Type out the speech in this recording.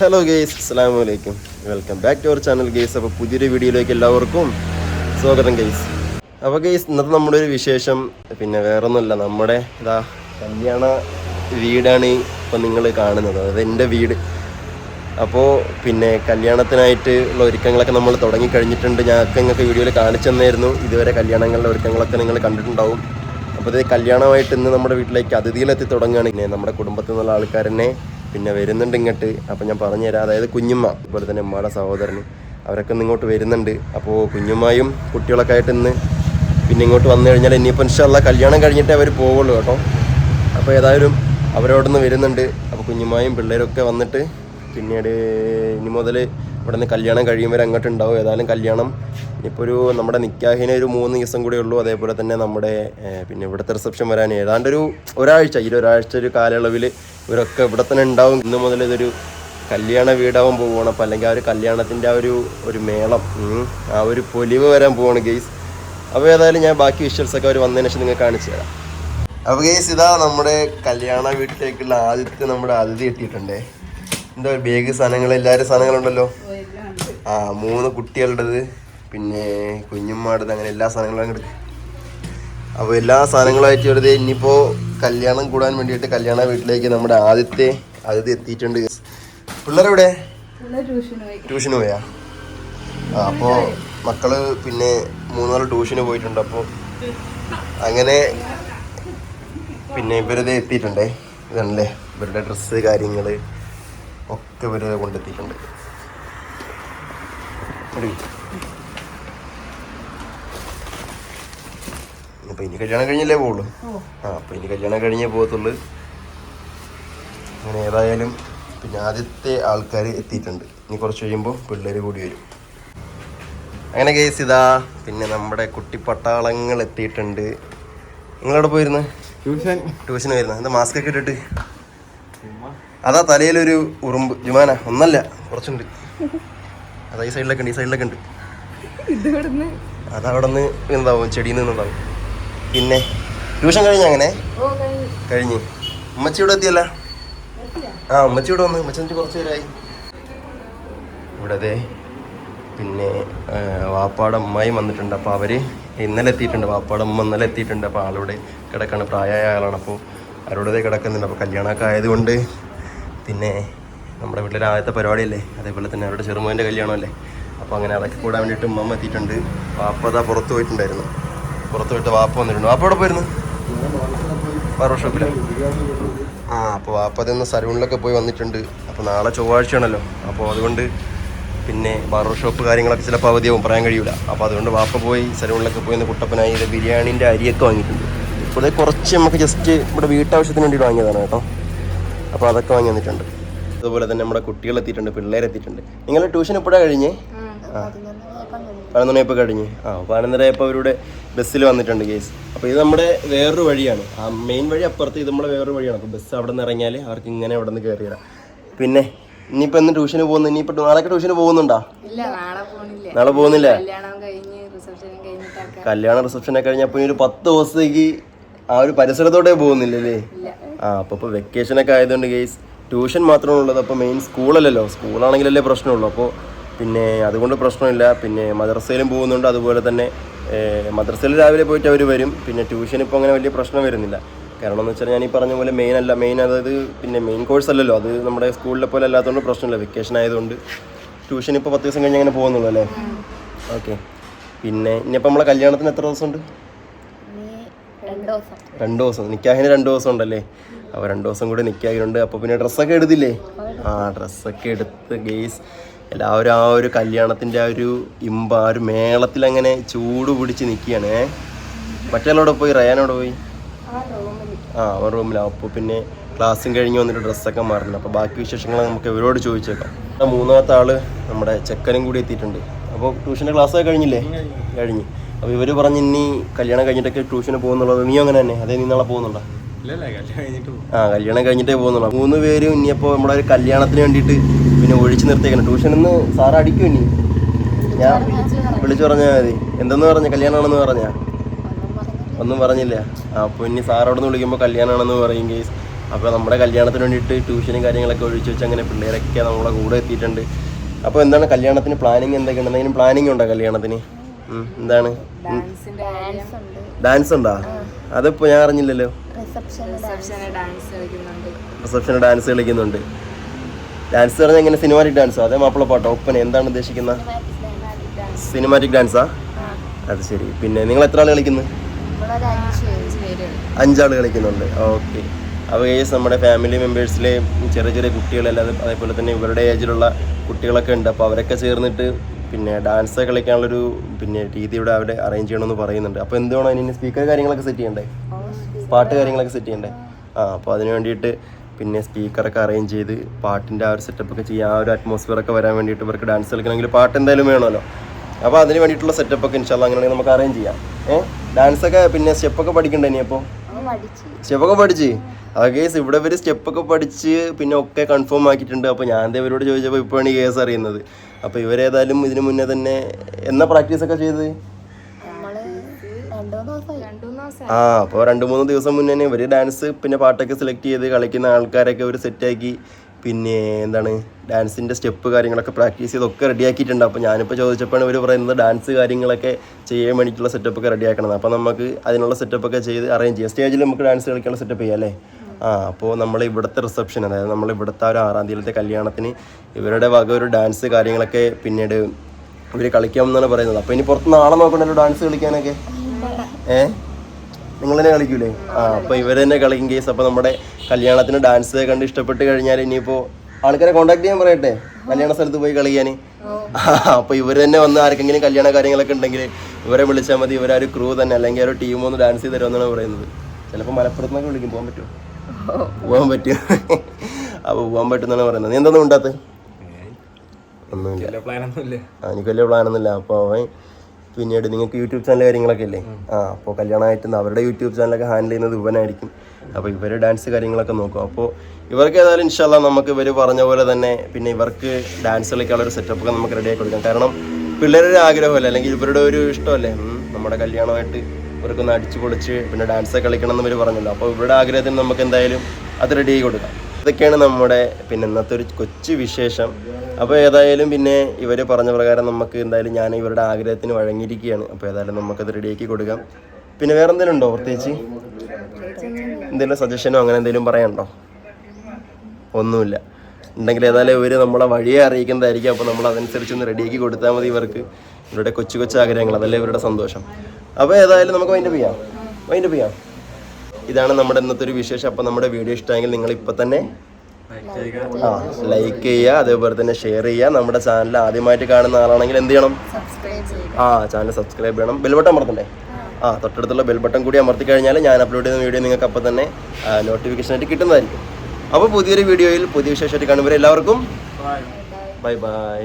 Hello guys അസ്സാം വലൈക്കും welcome back to our channel guys അപ്പോൾ പുതിയൊരു വീഡിയോയിലേക്ക് എല്ലാവർക്കും സ്വാഗതം ഗെയ്സ് അപ്പോൾ ഗെയ്സ് ഇന്നത്തെ നമ്മുടെ ഒരു വിശേഷം പിന്നെ വേറൊന്നുമല്ല. നമ്മുടെ ഇതാ കല്യാണ വീടാണ് ഇപ്പം നിങ്ങൾ കാണുന്നത്. അതായത് എന്റെ വീട്. അപ്പോൾ പിന്നെ കല്യാണത്തിനായിട്ട് ഉള്ള ഒരുക്കങ്ങളൊക്കെ നമ്മൾ തുടങ്ങിക്കഴിഞ്ഞിട്ടുണ്ട്. ഞങ്ങൾക്ക് നിങ്ങൾക്ക് വീഡിയോയിൽ കാണിച്ചു തന്നായിരുന്നു. ഇതുവരെ കല്യാണങ്ങളുടെ ഒരുക്കങ്ങളൊക്കെ നിങ്ങൾ കണ്ടിട്ടുണ്ടാവും. അപ്പോൾ ഇത് കല്യാണമായിട്ട് ഇന്ന് നമ്മുടെ വീട്ടിലേക്ക് അതിഥിയിലെത്തി തുടങ്ങുകയാണ്. നമ്മുടെ കുടുംബത്തിൽ നിന്നുള്ള ആൾക്കാർ തന്നെ പിന്നെ വരുന്നുണ്ട് ഇങ്ങോട്ട്. അപ്പോൾ ഞാൻ പറഞ്ഞുതരാം അതായത് കുഞ്ഞുമ്മ അതുപോലെ തന്നെ ഉമ്മയുടെ സഹോദരന് അവരൊക്കെ ഇന്ന് ഇങ്ങോട്ട് വരുന്നുണ്ട്. അപ്പോൾ കുഞ്ഞുമ്മയും കുട്ടികളൊക്കെ ആയിട്ട് ഇന്ന് പിന്നെ ഇങ്ങോട്ട് വന്നു കഴിഞ്ഞാൽ ഇനിയിപ്പോൾ ഇൻഷാല്ല കല്യാണം കഴിഞ്ഞിട്ടേ അവർ പോവുള്ളൂ കേട്ടോ. അപ്പോൾ ഏതായാലും അവരവിടുന്ന് വരുന്നുണ്ട്. അപ്പോൾ കുഞ്ഞുമായും പിള്ളേരൊക്കെ വന്നിട്ട് പിന്നീട് ഇനി മുതൽ ഇവിടെ നിന്ന് കല്യാണം കഴിയുമ്പോൾ അങ്ങോട്ട് ഉണ്ടാവും. ഏതായാലും കല്യാണം ഇപ്പോൾ ഒരു നമ്മുടെ നിക്കാഹിന് ഒരു മൂന്ന് ദിവസം കൂടെ ഉള്ളൂ. അതേപോലെ തന്നെ നമ്മുടെ പിന്നെ ഇവിടുത്തെ റിസപ്ഷൻ വരാൻ ഏതാണ്ട് ഒരു ഒരാഴ്ച ഈ ഒരാഴ്ച ഒരു കാലയളവിൽ ഇവരൊക്കെ ഇവിടെ തന്നെ ഉണ്ടാവും. ഇന്ന് മുതൽ ഇതൊരു കല്യാണ വീടാവാൻ പോവുകയാണ്. അപ്പോൾ അല്ലെങ്കിൽ ആ ഒരു കല്യാണത്തിന്റെ ആ ഒരു ഒരു മേളം ആ ഒരു പൊലിവ് വരാൻ പോവാണ് ഗെയ്സ് അപ്പോൾ ഏതായാലും ഞാൻ ബാക്കി വിഷ്വൽസ് ഒക്കെ അവർ വന്നതിന് ശേഷം നിങ്ങൾ കാണിച്ചു തരാം. അപ്പോൾ ഗെയ്സ് ഇതാ നമ്മുടെ കല്യാണ വീട്ടിലേക്കുള്ള ആദ്യത്തെ നമ്മുടെ അതിഥി എത്തിയിട്ടുണ്ടേ. എന്താ ബേഗ് സാധനങ്ങൾ എല്ലാവരും സാധനങ്ങളുണ്ടല്ലോ? ആ മൂന്ന് കുട്ടികളുടേത്. പിന്നെ കുഞ്ഞുമ്മാടത് അങ്ങനെ എല്ലാ സാധനങ്ങളും അങ്ങോട്ട് അപ്പോൾ എല്ലാ സാധനങ്ങളായിട്ട് വെറുതെ ഇനിയിപ്പോൾ കല്യാണം കൂടാൻ വേണ്ടിയിട്ട് കല്യാണ വീട്ടിലേക്ക് നമ്മുടെ ആദ്യത്തെ അതിഥി എത്തിയിട്ടുണ്ട്. പിള്ളേരെവിടെ? ട്യൂഷന് പോയാ. ആ അപ്പോൾ മക്കൾ പിന്നെ മൂന്നാൽ ട്യൂഷന് പോയിട്ടുണ്ട്. അപ്പോൾ അങ്ങനെ പിന്നെ ഇവരത് എത്തിയിട്ടുണ്ടേ. ഇതാണല്ലേ ഇവരുടെ ഡ്രസ്സ് കാര്യങ്ങൾ ഒക്കെ ഇവരത് കൊണ്ടെത്തിയിട്ടുണ്ട്. അപ്പൊ ഇനി കല്യാണം കഴിഞ്ഞല്ലേ പോവുള്ളൂ. ആ അപ്പൊ ഇനി കല്യാണം കഴിഞ്ഞേ പോകത്തുള്ളൂ. അങ്ങനെ ഏതായാലും പിന്നെ ആദ്യത്തെ ആൾക്കാർ എത്തിയിട്ടുണ്ട്. ഇനി കുറച്ച് കഴിയുമ്പോൾ പിള്ളേർ കൂടി വരും. അങ്ങനെ കേസ് ഇതാ പിന്നെ നമ്മുടെ കുട്ടി കുട്ടിപ്പട്ടാളങ്ങൾ എത്തിയിട്ടുണ്ട്. നിങ്ങളവിടെ പോയിരുന്നു? ട്യൂഷൻ. ട്യൂഷൻ വരുന്നത് എന്താ മാസ്ക് ഒക്കെ ഇട്ടിട്ട്? അതാ തലയിലൊരു ഉറുമ്പ്. ജുമാന? ഒന്നല്ല കുറച്ചുണ്ട്. അതാ ഈ സൈഡിലൊക്കെ ഉണ്ട് ഈ സൈഡിലൊക്കെ ഉണ്ട്. അതവിടെ നിന്ന് എന്താവും? ചെടിയിൽ നിന്നുണ്ടാവും. പിന്നെ? ട്യൂഷൻ കഴിഞ്ഞ അങ്ങനെ? കഴിഞ്ഞു. ഉമ്മച്ചി ഇവിടെ എത്തിയല്ല? ആ ഉമ്മച്ചി ഇവിടെ വന്ന്. ഉമ്മച്ചി കുറച്ച് പേരായി ഇവിടെ അതെ പിന്നെ വാപ്പാട അമ്മായി വന്നിട്ടുണ്ട്. അപ്പോൾ അവർ ഇന്നലെ എത്തിയിട്ടുണ്ട്. വാപ്പാടെ അമ്മ ഇന്നലെ എത്തിയിട്ടുണ്ട്. അപ്പോൾ ആളോട് കിടക്കാണ്. പ്രായമായ ആളാണ്. അപ്പോൾ അവരോടതേ കിടക്കുന്നുണ്ട്. അപ്പോൾ കല്യാണമൊക്കെ ആയതുകൊണ്ട് പിന്നെ നമ്മുടെ വീട്ടിലെ ആദ്യത്തെ പരിപാടിയല്ലേ? അതേപോലെ തന്നെ അവരുടെ ചെറുമോന്റെ കല്യാണമല്ലേ? അപ്പോൾ അങ്ങനെ അതൊക്കെ കൂടാൻ വേണ്ടിയിട്ട് ഉമ്മ എത്തിയിട്ടുണ്ട്. വാപ്പതാ പുറത്ത് പോയിട്ടുണ്ടായിരുന്നു. പുറത്ത് വിട്ട് വാപ്പ വന്നിരുന്നു. വാപ്പ എവിടെ പോയിരുന്നു? ബാർബർ ആ അപ്പോൾ വാപ്പ അതിന്ന് സലൂണിലൊക്കെ പോയി വന്നിട്ടുണ്ട്. അപ്പോൾ നാളെ ചൊവ്വാഴ്ചയാണല്ലോ. അപ്പോൾ അതുകൊണ്ട് പിന്നെ ബാർബർ ഷോപ്പ് കാര്യങ്ങളൊക്കെ ചിലപ്പോൾ അവധിയാവും പറയാൻ കഴിയൂല. അപ്പോൾ അതുകൊണ്ട് വാപ്പ പോയി സലൂണിലൊക്കെ പോയി കുട്ടപ്പനായി ഇത് ബിരിയാണീന്റെ അരിയൊക്കെ വാങ്ങിയിട്ടുണ്ട്. ഇപ്പോൾ കുറച്ച് നമുക്ക് ജസ്റ്റ് ഇവിടെ വീട്ടാവശ്യത്തിന് വേണ്ടി വാങ്ങിയതാണ് കേട്ടോ. അപ്പോൾ അതൊക്കെ വാങ്ങി വന്നിട്ടുണ്ട്. അതുപോലെ തന്നെ നമ്മുടെ കുട്ടികൾ എത്തിയിട്ടുണ്ട് പിള്ളേരെത്തിയിട്ടുണ്ട്. നിങ്ങളുടെ ട്യൂഷൻ ഇപ്പോഴാണ് കഴിഞ്ഞേ? ആ പതിനൊന്നരയപ്പോൾ കഴിഞ്ഞ്. ആ പതിനൊന്നരയപ്പോൾ അവരുടെ ബസ്സിൽ വന്നിട്ടുണ്ട് കേസ് അപ്പോൾ ഇത് നമ്മുടെ വേറൊരു വഴിയാണ്. ആ മെയിൻ വഴി അപ്പുറത്ത് ഇത് നമ്മുടെ വേറൊരു വഴിയാണ്. അപ്പോൾ ബസ് അവിടെ നിന്ന് ഇറങ്ങിയാൽ അവർക്ക് ഇങ്ങനെ അവിടെ നിന്ന് കയറി വരാം. പിന്നെ ഇനിയിപ്പോൾ എന്ന് ട്യൂഷന് പോകുന്നു. ഇനിയിപ്പോൾ നാളെ ട്യൂഷന് പോകുന്നുണ്ടോ? നാളെ പോകുന്നില്ല. കല്യാണം കഴിഞ്ഞ് റിസപ്ഷൻ റിസപ്ഷനൊക്കെ കഴിഞ്ഞപ്പോൾ ഇനി ഒരു പത്ത് ദിവസത്തേക്ക് ആ ഒരു പരിസരത്തോടെ പോകുന്നില്ലല്ലേ ആ അപ്പോൾ ഇപ്പോൾ വെക്കേഷനൊക്കെ ആയതുകൊണ്ട് കേസ് ട്യൂഷൻ മാത്രമേ ഉള്ളത് അപ്പോൾ മെയിൻ സ്കൂളല്ലല്ലോ സ്കൂളാണെങ്കിലല്ലേ പ്രശ്നമുള്ളൂ. അപ്പോൾ പിന്നെ അതുകൊണ്ട് പ്രശ്നമില്ല. പിന്നെ മദ്രസയിലും പോകുന്നുണ്ട്. അതുപോലെ തന്നെ മദ്രസയിൽ രാവിലെ പോയിട്ട് അവർ വരും. പിന്നെ ട്യൂഷൻ ഇപ്പോൾ അങ്ങനെ വലിയ പ്രശ്നം വരുന്നില്ല. കാരണം എന്ന് വെച്ചാൽ ഞാൻ ഈ പറഞ്ഞ പോലെ മെയിൻ അല്ല. മെയിൻ അതായത് പിന്നെ മെയിൻ കോഴ്സ് അല്ലല്ലോ. അത് നമ്മുടെ സ്കൂളിലെ പോലെ അല്ലാത്തതുകൊണ്ട് പ്രശ്നമില്ല. വെക്കേഷൻ ആയതുകൊണ്ട് ട്യൂഷൻ ഇപ്പോൾ പത്ത് ദിവസം കഴിഞ്ഞ് അങ്ങനെ പോകുന്നുള്ളൂ അല്ലേ? ഓക്കെ പിന്നെ ഇനിയിപ്പോൾ നമ്മളെ കല്യാണത്തിന് എത്ര ദിവസമുണ്ട്? രണ്ടു ദിവസം. നിക്കാഹിന് രണ്ട് ദിവസം ഉണ്ടല്ലേ? അപ്പോൾ രണ്ട് ദിവസം കൂടെ നിക്കാഹിനുണ്ട്. അപ്പോൾ പിന്നെ ഡ്രസ്സൊക്കെ എടുത്തില്ലേ? ആ ഡ്രസ്സൊക്കെ എടുത്ത്. ഗെയ്സ് എല്ലാവരും ആ ഒരു കല്യാണത്തിന്റെ ആ ഒരു ഇമ്പ ആ ഒരു മേളത്തിൽ അങ്ങനെ ചൂട് പിടിച്ച് നിൽക്കുകയാണ് മറ്റേലോടെ പോയി? റയാനോട് പോയി? ആ അവൻ റൂമിലാണ് അപ്പോൾ പിന്നെ ക്ലാസ്സും കഴിഞ്ഞ് വന്നിട്ട് ഡ്രസ്സൊക്കെ മാറുന്നു അപ്പോൾ ബാക്കി വിശേഷങ്ങൾ നമുക്ക് ഇവരോട് ചോദിച്ചേക്കാം. മൂന്നാമത്തെ ആൾ നമ്മുടെ ചെക്കനും കൂടി എത്തിയിട്ടുണ്ട്. അപ്പോൾ ട്യൂഷന്റെ ക്ലാസ്സൊക്കെ കഴിഞ്ഞില്ലേ? കഴിഞ്ഞ്. അപ്പോൾ ഇവർ പറഞ്ഞ് ഇനി കല്യാണം കഴിഞ്ഞിട്ടൊക്കെ ട്യൂഷന് പോകുന്നുള്ളത് നീ അങ്ങനെ തന്നെ? അതേ നീ നാളെ പോകുന്നുണ്ടോ? ആ കല്യാണം കഴിഞ്ഞിട്ടേ പോകുന്നുള്ളൂ. മൂന്ന് പേരും ഇനിയപ്പോ നമ്മുടെ ഒരു കല്യാണത്തിന് വേണ്ടിട്ട് പിന്നെ ഒഴിച്ചു നിർത്തിയേക്കണം. ട്യൂഷൻ ഇന്ന് സാർ അടിക്കും ഇനി? ഞാൻ വിളിച്ചു പറഞ്ഞാൽ മതി. എന്തെന്ന് പറഞ്ഞ? കല്യാണമാണെന്ന് പറഞ്ഞാ? ഒന്നും പറഞ്ഞില്ല. ആ അപ്പോൾ ഇനി സാർ അവിടെ നിന്ന് വിളിക്കുമ്പോൾ കല്യാണമാണെന്ന് പറയും കേസ് അപ്പോൾ നമ്മുടെ കല്യാണത്തിന് വേണ്ടിയിട്ട് ട്യൂഷനും കാര്യങ്ങളൊക്കെ ഒഴിച്ചു വെച്ച് അങ്ങനെ പിള്ളേരൊക്കെ നമ്മളെ കൂടെ എത്തിയിട്ടുണ്ട്. അപ്പോൾ എന്താണ് കല്യാണത്തിന് പ്ലാനിങ് എന്തൊക്കെയാണ് എന്തെങ്കിലും പ്ലാനിങ് ഉണ്ടോ കല്യാണത്തിന്? എന്താണ്? ഡാൻസ് ഉണ്ട്. ഉണ്ടോ ഞാൻ അറിഞ്ഞില്ലല്ലോ. റിസപ്ഷൻ റിസപ്ഷന് ഡാൻസ് കളിക്കുന്നുണ്ട്. ഡാൻസ് പറഞ്ഞാൽ എങ്ങനെ സിനിമാറ്റിക് ഡാൻസോ അതേ മാപ്പിള പാട്ടോ? ഒപ്പന എന്താണ് ഉദ്ദേശിക്കുന്നത് സിനിമാറ്റിക് ഡാൻസാ അത് ശരി. പിന്നെ നിങ്ങൾ എത്ര ആൾ കളിക്കുന്നു? നമ്മളൊരു അഞ്ച് അഞ്ച് പേര് അഞ്ചാൾ കളിക്കുന്നുണ്ട്. ഓക്കെ അപ്പോൾ ഏസ് നമ്മുടെ ഫാമിലി മെമ്പേഴ്സിലെ ചെറിയ ചെറിയ കുട്ടികളല്ലാതെ അതേപോലെ തന്നെ ഇവരുടെ ഏജിലുള്ള കുട്ടികളൊക്കെ ഉണ്ട്. അപ്പോൾ അവരൊക്കെ ചേർന്നിട്ട് പിന്നെ ഡാൻസ് കളിക്കാനുള്ളൊരു പിന്നെ രീതി ഇവിടെ അവിടെ അറേഞ്ച് ചെയ്യണമെന്ന് പറയുന്നുണ്ട്. അപ്പോൾ എന്തുവേണം അതിന് സ്പീക്കർ കാര്യങ്ങളൊക്കെ സെറ്റ് ചെയ്യണ്ടേ? പാട്ട് കാര്യങ്ങളൊക്കെ സെറ്റ് ചെയ്യണ്ടേ? ആ അപ്പോൾ അതിന് വേണ്ടിയിട്ട് പിന്നെ സ്പീക്കറൊക്കെ അറേഞ്ച് ചെയ്ത് പാട്ടിന്റെ ആ ഒരു സെറ്റപ്പ് ഒക്കെ ചെയ്യാൻ ആ ഒരു അറ്റ്മോസ്ഫിയർ ഒക്കെ വരാൻ വേണ്ടിയിട്ട് ഇവർക്ക് ഡാൻസ് കളിക്കണമെങ്കിൽ പാട്ട് എന്തായാലും വേണമല്ലോ. അപ്പോൾ അതിന് വേണ്ടിയിട്ടുള്ള സെറ്റപ്പ് ഒക്കെ ഇൻഷാല്ല അങ്ങനെയാണെങ്കിൽ നമുക്ക് അറേഞ്ച് ചെയ്യാം. ഏഹ് ഡാൻസൊക്കെ പിന്നെ സ്റ്റെപ്പൊക്കെ പഠിക്കണ്ടേ ഇനി അപ്പോൾ പഠിച്ച് സ്റ്റെപ്പൊക്കെ പഠിച്ച്. ആ കേസ് ഇവിടെ ഇവർ സ്റ്റെപ്പൊക്കെ പഠിച്ച് പിന്നെ ഒക്കെ കൺഫേം ആക്കിയിട്ടുണ്ട്. അപ്പോൾ ഞാൻ ദേ ഇവരോട് ചോദിച്ചപ്പോൾ ഇപ്പോഴാണ് ഈ കേസ് അറിയുന്നത്. അപ്പോൾ ഇവരേതായാലും ഇതിനു മുന്നേ തന്നെ എന്നാ പ്രാക്ടീസ് ഒക്കെ ചെയ്ത്? ആ അപ്പൊ മൂന്ന് രണ്ടു മൂന്ന് ദിവസം ആ അപ്പോൾ രണ്ട് മൂന്ന് ദിവസം മുന്നേ തന്നെ ഇവർ ഡാൻസ് പിന്നെ പാട്ടൊക്കെ സെലക്ട് ചെയ്ത് കളിക്കുന്ന ആൾക്കാരൊക്കെ ഇവർ സെറ്റാക്കി പിന്നെ എന്താണ് ഡാൻസിന്റെ സ്റ്റെപ്പ് കാര്യങ്ങളൊക്കെ പ്രാക്ടീസ് ചെയ്തൊക്കെ റെഡിയാക്കിയിട്ടുണ്ട്. അപ്പോൾ ഞാനിപ്പോൾ ചോദിച്ചപ്പോഴാണ് ഇവർ പറയുന്നത് ഡാൻസ് കാര്യങ്ങളൊക്കെ ചെയ്യാൻ വേണ്ടിയിട്ടുള്ള സെറ്റപ്പൊക്കെ റെഡിയാക്കണം അപ്പോൾ നമുക്ക് അതിനുള്ള സെറ്റപ്പൊക്കെ ചെയ്ത് അറേഞ്ച് ചെയ്യാം. സ്റ്റേജിൽ നമുക്ക് ഡാൻസ് കളിക്കാനുള്ള സെറ്റപ്പ് ചെയ്യാം അല്ലേ? ആ അപ്പോൾ നമ്മൾ ഇവിടുത്തെ റിസപ്ഷൻ അതായത് നമ്മൾ ഇവിടുത്തെ ഒരു ആറാം തീയതിയിലത്തെ കല്യാണത്തിന് ഇവരുടെ വക ഒരു ഡാൻസ് കാര്യങ്ങളൊക്കെ പിന്നീട് ഇവർ കളിക്കാമെന്നാണ് പറയുന്നത്. അപ്പോൾ ഇനി പുറത്ത് നാളെ നോക്കണ്ടല്ലോ ഡാൻസ് കളിക്കാനൊക്കെ? ഏ? നിങ്ങൾ തന്നെ കളിക്കൂലേ? ആ അപ്പോൾ ഇവർ തന്നെ കളിക്കും കേസ് അപ്പോൾ നമ്മുടെ കല്യാണത്തിന് ഡാൻസ് കണ്ട് ഇഷ്ടപ്പെട്ട് കഴിഞ്ഞാൽ ഇനിയിപ്പോൾ ആൾക്കാരെ കോൺടാക്ട് ചെയ്യാൻ പറയട്ടെ? കല്യാണ സ്ഥലത്ത് പോയി കളിക്കാൻ. അപ്പോൾ ഇവർ തന്നെ വന്ന് ആർക്കെങ്കിലും കല്യാണ കാര്യങ്ങളൊക്കെ ഉണ്ടെങ്കിൽ ഇവരെ വിളിച്ചാൽ മതി. ഇവരൊരു ഒരു ക്രൂ തന്നെ. അല്ലെങ്കിൽ ഒരു ടീം ഒന്ന് ഡാൻസ് ചെയ്ത് തരുമെന്നാണ് പറയുന്നത്. ചിലപ്പോൾ മലപ്പുറത്ത് നിന്നൊക്കെ വിളിക്കും. പോകാൻ പറ്റുമോ? പോകാൻ പറ്റും അപ്പോൾ പോകാൻ പറ്റുമെന്നാണ് പറയുന്നത്. നീ എന്തൊന്നും ഉണ്ടാത്തത് ഒന്നുമില്ല. ഇല്ല എനിക്ക് വലിയ പ്ലാനൊന്നുമില്ല അപ്പോൾ അവൻ പിന്നീട് നിങ്ങൾക്ക് യൂട്യൂബ് ചാനൽ കാര്യങ്ങളൊക്കെ അല്ലേ ആ അപ്പോൾ കല്യാണമായിട്ട് അവരുടെ യൂട്യൂബ് ചാനലൊക്കെ ഹാൻഡിൽ ചെയ്യുന്നത് ഇവനായിരിക്കും. അപ്പോൾ ഇവർ ഡാൻസ് കാര്യങ്ങളൊക്കെ നോക്കും. അപ്പോൾ ഇവർക്ക് ഏതായാലും ഇൻഷാല്ല നമുക്ക് ഇവർ പറഞ്ഞ പോലെ തന്നെ പിന്നെ ഇവർക്ക് ഡാൻസ് കളിക്കാനുള്ള ഒരു സെറ്റപ്പ് ഒക്കെ നമുക്ക് റെഡിയാക്കി കൊടുക്കാം. കാരണം പിള്ളേരുടെ ആഗ്രഹമല്ലേ? അല്ലെങ്കിൽ ഇവരുടെ ഒരു ഇഷ്ടമല്ലേ? നമ്മുടെ കല്യാണമായിട്ട് ഇവർക്കൊന്ന് അടിച്ചു പൊളിച്ച് പിന്നെ ഡാൻസ് കളിക്കണം എന്ന് ഇവർ പറഞ്ഞല്ലോ. അപ്പോൾ ഇവരുടെ ആഗ്രഹത്തിന് നമുക്ക് എന്തായാലും അത് റെഡിയാക്കി കൊടുക്കാം. ഇതൊക്കെയാണ് നമ്മുടെ പിന്നെ ഇന്നത്തെ ഒരു കൊച്ചു വിശേഷം. അപ്പോൾ ഏതായാലും പിന്നെ ഇവർ പറഞ്ഞ പ്രകാരം നമുക്ക് എന്തായാലും ഞാൻ ഇവരുടെ ആഗ്രഹത്തിന് വഴങ്ങിയിരിക്കുകയാണ്. അപ്പോൾ ഏതായാലും നമുക്കത് റെഡിയാക്കി കൊടുക്കാം. പിന്നെ വേറെ എന്തെങ്കിലും ഉണ്ടോ പ്രത്യേകിച്ച്? എന്തെങ്കിലും സജഷനോ അങ്ങനെ എന്തെങ്കിലും പറയാനുണ്ടോ? ഒന്നുമില്ല. ഉണ്ടെങ്കിൽ ഏതായാലും ഇവർ നമ്മളെ വഴിയെ അറിയിക്കുന്നതായിരിക്കും. അപ്പോൾ നമ്മൾ അതനുസരിച്ച് ഒന്ന് റെഡിയാക്കി കൊടുത്താൽ മതി ഇവർക്ക്. ഇവരുടെ കൊച്ചു കൊച്ചു ആഗ്രഹങ്ങൾ അതല്ലേ ഇവരുടെ സന്തോഷം. അപ്പോൾ ഏതായാലും നമുക്ക് വൈൻഡപ്പ് ചെയ്യാം. വൈൻഡപ്പ് ചെയ്യാം. ഇതാണ് നമ്മുടെ ഇന്നത്തെ ഒരു വിശേഷം. അപ്പോൾ നമ്മുടെ വീഡിയോ ഇഷ്ടമെങ്കിൽ നിങ്ങൾ ഇപ്പം തന്നെ ആ ലൈക്ക് ചെയ്യുക അതേപോലെ തന്നെ ഷെയർ ചെയ്യുക. നമ്മുടെ ചാനൽ ആദ്യമായിട്ട് കാണുന്ന ആളാണെങ്കിൽ എന്ത് ചെയ്യണം? ആ ചാനൽ സബ്സ്ക്രൈബ് ചെയ്യണം. ബെൽബട്ടൺ അമർത്തണ്ടേ? ആ. തൊട്ടടുത്തുള്ള ബെൽബട്ടൺ കൂടി അമർത്തി കഴിഞ്ഞാൽ ഞാൻ അപ്ലോഡ് ചെയ്യുന്ന വീഡിയോ നിങ്ങൾക്ക് അപ്പം തന്നെ നോട്ടിഫിക്കേഷൻ ആയിട്ട് കിട്ടുന്നതായിരിക്കും. അപ്പോൾ പുതിയൊരു വീഡിയോയിൽ പുതിയ വിശേഷമായിട്ട് കാണുമ്പോൾ എല്ലാവർക്കും ബൈ ബൈ